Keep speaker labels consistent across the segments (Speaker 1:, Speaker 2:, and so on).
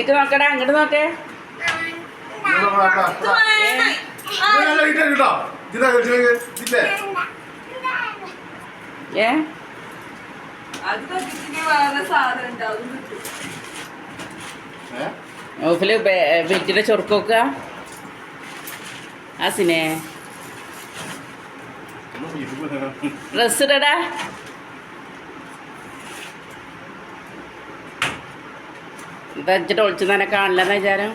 Speaker 1: ഇക്ക് നോക്കടാ അങ്ങോട്ട് നോക്കേ.
Speaker 2: വെജിന്റെ
Speaker 1: ചൊറുക്ക് നോക്കുക ആ സിനെ. ഡ്രസ് ഇത് വെച്ചിട്ട് ഒളിച്ചു തന്നെ കാണില്ലെന്ന വിചാരം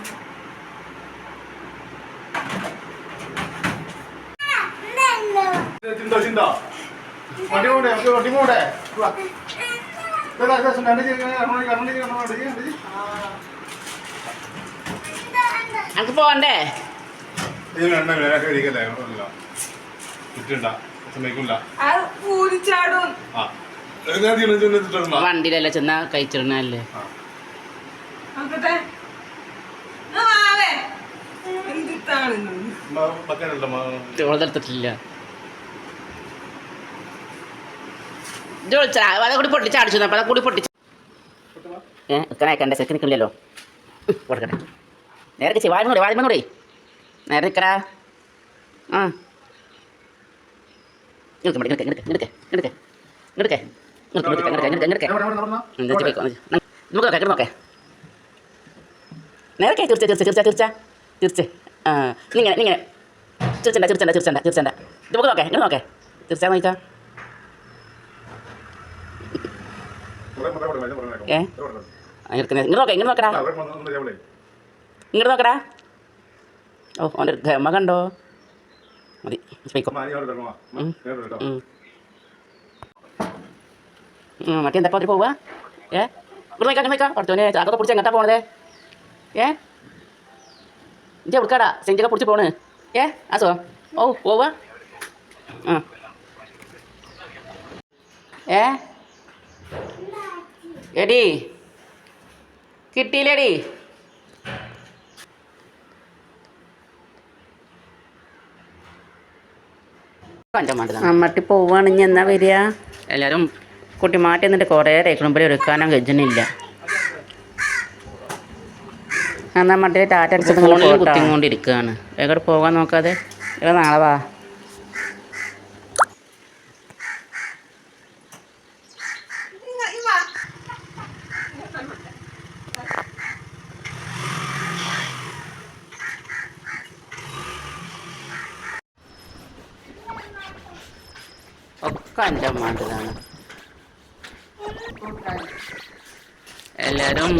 Speaker 2: നമുക്ക് പോവണ്ടേ
Speaker 1: വണ്ടിയിലല്ല ചെന്നാ കഴിച്ചിടണല്ലേ
Speaker 2: കൂടെ
Speaker 1: കൂടെ നോക്കട്ടെ ആ, അത് കൂടി പൊട്ടിച്ച് അടിച്ചു അപ്പം കൂടി പൊട്ടിച്ച് ഏ നിൽക്കാൻ അയക്കണ്ട സെക്ക് നിൽക്കില്ലല്ലോ കൊടുക്കട്ടെ നേരെ ചെയ് വായ്മൂടെ വായ്മൂടെ നേരെ നിൽക്കടാ ആ ഇങ്ങോട്ട് മതി ഇങ്ങോട്ട് ഇങ്ങോട്ട് ഇങ്ങോട്ട് ഇങ്ങോട്ട് ഇങ്ങോട്ട് ഇങ്ങോട്ട് ഇങ്ങോട്ട് ഇങ്ങോട്ട് എന്താ പോയിക്കോ നമുക്ക് നോക്കാം ഇങ്ങോട്ട് നോക്കേ നേരെ തീർച്ച തീർച്ച തീർച്ച തീർച്ച തീർച്ച ആ ഇങ്ങനെ ഇങ്ങനെ. തീർച്ചണ്ട തീർച്ചണ്ട തീർച്ചണ്ട തീർച്ചണ്ട ഇത് നമുക്ക് നോക്കേ ഇങ്ങനെ നോക്കേ. തീർച്ച നോക്കാം ഏ? ഇങ്ങനെ ഇങ്ങനെ നോക്കേ ഇങ്ങനെ നോക്കടാ. ഇങ്ങോട്ട് നോക്കടാ. ഓ അവന്റെ ഗമ കണ്ടോ? മതി പോയിക്കോ മറ്റേ എന്താ പോവാ? ഏ? ഇവിടെ നോക്കാം നോക്കാം. അടുത്തോനെ ചാക്കൊക്കെ പിടിച്ച് എങ്ങോട്ടാ പോണത്? ഏ? ഇജ്ജ കൊടുക്കാടാ സെഞ്ചൊക്കെ പൊടിച്ച് പോണ്. ഏ? ആസോ ഓ പോവ. ആ. ഏ? എടി. കിട്ടിയില്ലേടി. അമ്മട്ടി പോവുകയാണെങ്കിൽ എന്നാ വരിക? എല്ലാവരും കുട്ടി മാറ്റി എന്നിട്ട് കുറേ രേഖണുമ്പിൽ എടുക്കാനും കഴിച്ചണില്ല എന്നാ മറ്റേ ടാറ്റ അടിച്ചിട്ട് ഫോണിൽ കുത്തിക്കൊണ്ടിരിക്കുകയാണ് എവിടെ പോകാൻ നോക്കാതെ? ഇവിടെ നാളെ വാ. ഒക്കെ എന്റെ അമ്മാന്റെതാണ് എല്ലാവരും